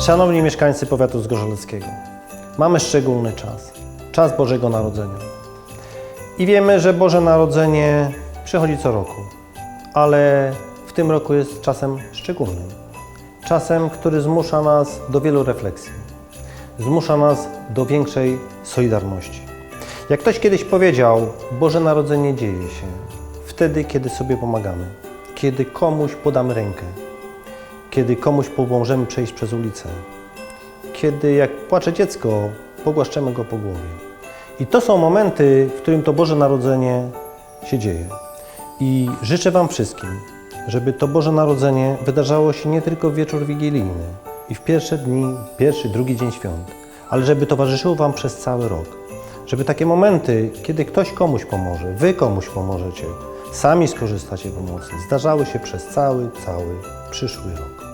Szanowni mieszkańcy powiatu zgorzeleckiego, mamy szczególny czas. Czas Bożego Narodzenia. I wiemy, że Boże Narodzenie przychodzi co roku, ale w tym roku jest czasem szczególnym. Czasem, który zmusza nas do wielu refleksji. Zmusza nas do większej solidarności. Jak ktoś kiedyś powiedział, Boże Narodzenie dzieje się wtedy, kiedy sobie pomagamy, kiedy komuś podamy rękę, kiedy komuś pomożemy przejść przez ulicę, kiedy jak płacze dziecko, pogłaszczemy go po głowie. I to są momenty, w którym to Boże Narodzenie się dzieje. I życzę Wam wszystkim, żeby to Boże Narodzenie wydarzało się nie tylko w wieczór wigilijny i w pierwsze dni, pierwszy, drugi dzień świąt, ale żeby towarzyszyło Wam przez cały rok. Żeby takie momenty, kiedy ktoś komuś pomoże, Wy komuś pomożecie, sami skorzystacie pomocy, zdarzały się przez cały, cały przyszły rok.